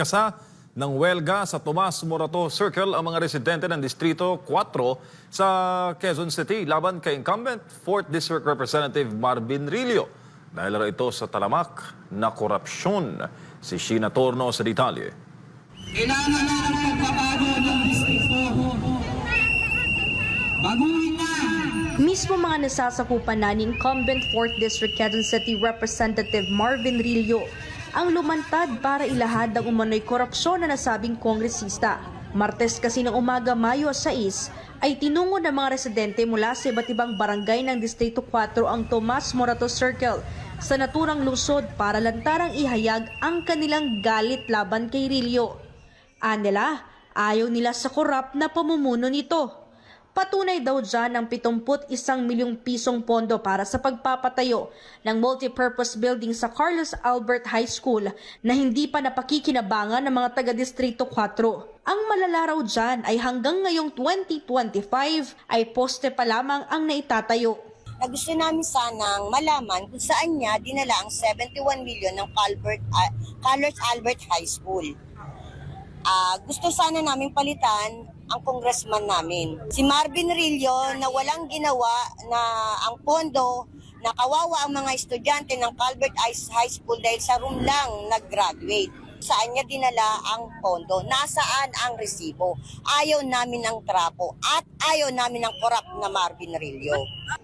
Nagkasa ng welga sa Tomas Morato Circle ang mga residente ng Distrito 4 sa Quezon City laban kay incumbent 4th District Representative Marvin Rillo. Dahil raw ito sa talamak na korupsyon. Si Sheena Torno sa detalye. Kailangan na ang pagbabago ng distrito. Baguhin na! Mismo mga nasasakupan na ni incumbent 4th District Quezon City Representative Marvin Rillo ang lumantad para ilahad ang umano'y korupsyon na nasabing kongresista. Martes kasi ng umaga Mayo 6 ay tinungo ng mga residente mula sa iba't ibang barangay ng Distrito 4 ang Tomas Morato Circle sa naturang lungsod para lantarang ihayag ang kanilang galit laban kay Rillo. Anila, ayaw nila sa korap na pamumuno nito. Patunay daw dyan ng 71 milyong pisong pondo para sa pagpapatayo ng multipurpose building sa Carlos Albert High School na hindi pa napakikinabangan ng mga taga-distrito 4. Ang malalaraw dyan ay hanggang ngayong 2025 ay poste pa lamang ang naitatayo. na gusto namin sanang malaman kung saan niya dinala ang 71 million ng Calvert, ah, Carlos Albert High School. Ah, gusto sana namin palitan ang congressman namin. Si Marvin Rillo na walang ginawa na ang pondo na kawawa ang mga estudyante ng Calvert High School dahil sa room lang nag-graduate. Saan niya dinala ang pondo? Nasaan ang resibo? Ayaw namin ng trapo at ayaw namin ng korap na Marvin Rillo.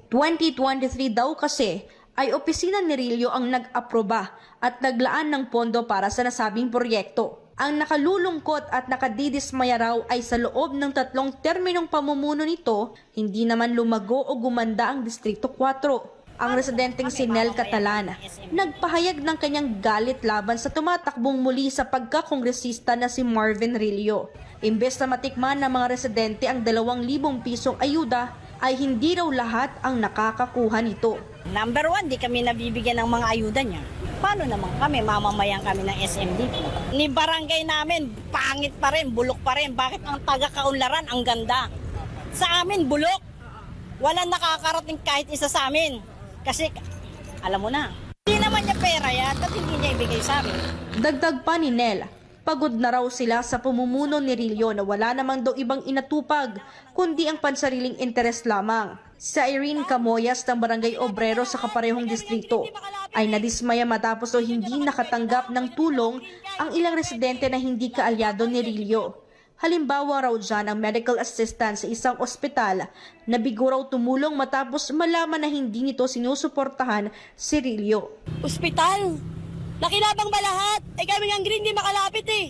2023 daw kasi ay opisina ni Rillo ang nag-aproba at naglaan ng pondo para sa nasabing proyekto. Ang nakalulungkot at nakadidismaya raw ay sa loob ng tatlong terminong pamumuno nito, hindi naman lumago o gumanda ang Distrito 4. Ang residenteng si Nel Catalan, nagpahayag ng kanyang galit laban sa tumatakbong muli sa pagkakongresista na si Marvin Rillo. Imbes na matikman ng mga residente ang 2,000 pisong ayuda, ay hindi raw lahat ang nakakakuha nito. Number one, di kami nabibigyan ng mga ayuda niya. Paano naman kami, mamamayan kami ng SMDP? Ni barangay namin, pangit pa rin, bulok pa rin. Bakit ang taga-kaunlaran ang ganda? Sa amin, bulok. Walang nakakarating kahit isa sa amin. Kasi, alam mo na, hindi naman niya pera yan, ba't hindi niya ibigay sa amin? Dagdag pa ni Nel, pagod na raw sila sa pumumuno ni Rillo na wala namang daw ibang inatupag, kundi ang pansariling interes lamang. Sa Irene Camoyas ng Barangay Obrero sa kaparehong distrito, ay nadismaya matapos o hindi nakatanggap ng tulong ang ilang residente na hindi kaalyado ni Rillo. Halimbawa raw dyan ang medical assistant sa isang ospital na bigo raw tumulong matapos malaman na hindi nito sinusuportahan si Rillo. Ospital! Nakilabang ba lahat? Eh kami ng green di makalapit eh.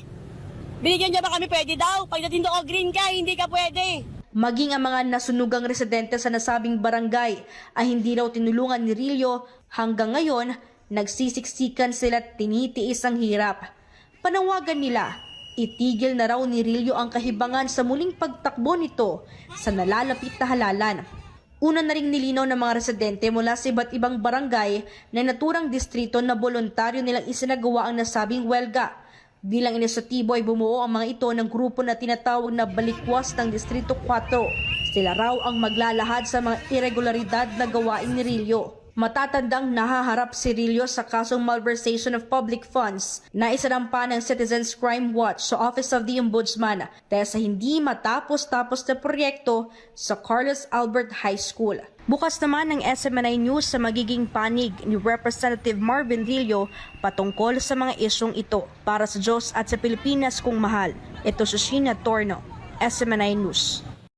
Binigyan niya ba kami pwede daw? Pagdating doon ko green ka, hindi ka pwede. Maging ang mga nasunugang residente sa nasabing barangay ay hindi raw tinulungan ni Rillo hanggang ngayon nagsisiksikan sila tinitiis ang hirap. Panawagan nila, itigil na raw ni Rillo ang kahibangan sa muling pagtakbo nito sa nalalapit na halalan. Una na ring nilinaw ng mga residente mula sa iba't ibang barangay na naturang distrito na voluntaryo nilang isinagawa ang nasabing welga. Bilang inisyatibo ay bumuo ang mga ito ng grupo na tinatawag na Balikwas ng Distrito 4. Sila raw ang maglalahad sa mga irregularidad na gawain ni Rillo. Matatandang nahaharap si Rillo sa kasong malversation of public funds na isinampa ng Citizens Crime Watch sa Office of the Ombudsman dahil sa hindi matapos-tapos na proyekto sa Carlos Albert High School. Bukas naman ng SMNI News sa magiging panig ni Representative Marvin Rillo patungkol sa mga isyong ito. Para sa Diyos at sa Pilipinas kung mahal, ito si Sheena Torno, SMNI News.